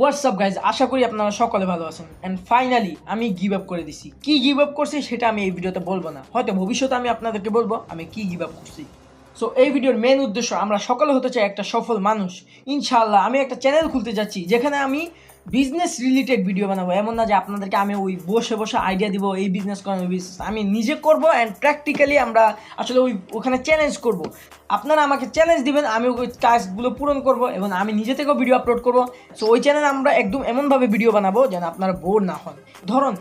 WhatsApp guys আশা করি আপনারা সকলে ভালো আছেন। অ্যান্ড ফাইনালি আমি গিভ আপ করে দিছি। কি গিভ আপ করছি সেটা আমি এই ভিডিওতে বলব না। হয়তো ভবিষ্যতে আমি আপনাদেরকে বলব, আমি কি গিভ আপ করছি? সো এই ভিডিওর মেন উদ্দেশ্য, আমরা সকলে হতে চাই একটা সফল মানুষ। ইনশাআল্লাহ, আমি একটা চ্যানেল খুলতে যাচ্ছি, যেখানে আমি বিজনেস রিলেটেড ভিডিও বানাবো। এমন না যে আপনাদেরকে আমি ওই বসে বসে আইডিয়া দিব, এই বিজনেস করেন ওই বিজনেস আমি নিজে করব অ্যান্ড প্র্যাকটিক্যালি আমরা আসলে ওই ওখানে চ্যালেঞ্জ করব। আপনারা আমাকে চ্যালেঞ্জ দিবেন, আমি ওই টাস্কগুলো পূরণ করব এবং আমি নিজে থেকেও ভিডিও আপলোড করব। সো ওই চ্যানেলে আমরা একদম এমনভাবে ভিডিও বানাবো যেন আপনারা বোর না হন। ধরুন,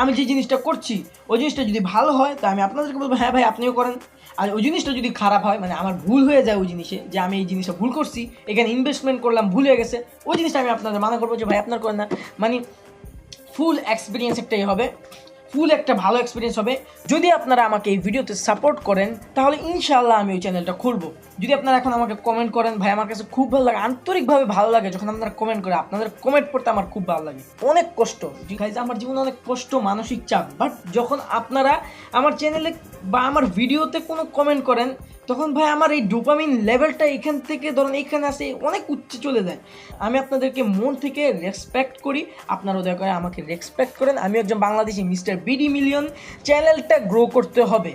আমি যে জিনিসটা করছি, ওই জিনিসটা যদি ভালো হয়, তা আমি আপনাদেরকে বলব হ্যাঁ ভাই, আপনিও করেন। আর ওই জিনিসটা যদি খারাপ হয় মানে আমার ভুল হয়ে যায় ওই জিনিসে, যে আমি এই জিনিসটা ভুল করছি, এখানে ইনভেস্টমেন্ট করলাম, ভুল হয়ে গেছে, ওই জিনিসটা আমি আপনাদের মানা করব যে, ভাই, আপনার করেন না। মানে ফুল এক্সপিরিয়েন্স একটাই হবে ফুল একটা ভালো এক্সপিরিয়েন্স হবে। যদি আপনারা আমাকে এই ভিডিওতে সাপোর্ট করেন, তাহলে ইনশাল্লাহ আমি ওই চ্যানেলটা খুলবো। যদি আপনারা এখন আমাকে কমেন্ট করেন, ভাই, আমার কাছে খুব ভালো লাগে, আন্তরিকভাবে ভালো লাগে যখন আপনারা কমেন্ট করে, আপনাদের কমেন্ট পড়তে আমার খুব ভালো লাগে। অনেক কষ্ট। গাইজ আমার জীবনে অনেক কষ্ট, মানসিক চাপ বাট যখন আপনারা আমার চ্যানেলে বা আমার ভিডিওতে কোনো কমেন্ট করেন, তখন, ভাই, আমার এই ডোপামিন লেভেলটা এখান থেকে ধরুন এখানে আসে, অনেক উচ্চে চলে যায়। আমি আপনাদেরকে মন থেকে রেসপেক্ট করি, আপনারাও দয়া করে আমাকে রেসপেক্ট করেন। আমি একজন বাংলাদেশি, মিস্টার বিডি মিলিয়ন। চ্যানেলটা গ্রো করতে হবে।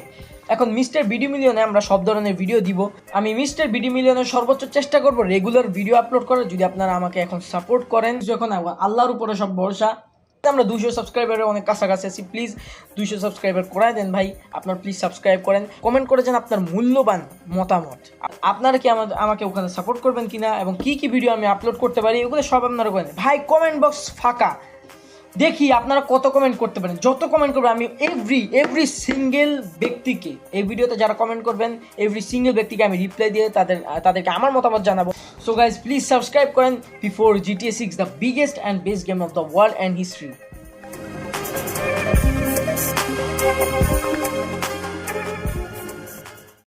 এখন মিস্টার বিডি মিলিয়নে আমরা সব ধরনের ভিডিও দিব। আমি মিস্টার বিডি মিলিয়নের সর্বোচ্চ চেষ্টা করব রেগুলার ভিডিও আপলোড করার, যদি আপনারা আমাকে এখন সাপোর্ট করেন। যখন আল্লাহর উপরে সব ভরসা, আমরা দুশো সাবস্ক্রাইবারের অনেক কাছাকাছি আছি প্লিজ দুশো সাবস্ক্রাইবার করাই দেন ভাই, আপনার প্লিজ সাবস্ক্রাইব করেন। কমেন্ট করেছেন আপনার মূল্যবান মতামত। আপনারা কি আমাদের আমাকে ওখানে সাপোর্ট করবেন কিনা এবং কি কি ভিডিও আমি আপলোড করতে পারি এগুলো সব আপনারা করেন ভাই কমেন্ট বক্স ফাঁকা। দেখি আপনারা কত কমেন্ট করতে পারেন। যত কমেন্ট করবেন, আমি এভরি এভরি সিঙ্গেল ব্যক্তিকে, এই ভিডিওতে যারা কমেন্ট করবেন এভরি সিঙ্গেল ব্যক্তিকে আমি রিপ্লাই দিয়ে তাদের, তাদেরকে আমার মতামত জানাব। সো গাইজ প্লিজ সাবস্ক্রাইব করেন before GTA six the biggest and best game of the world and history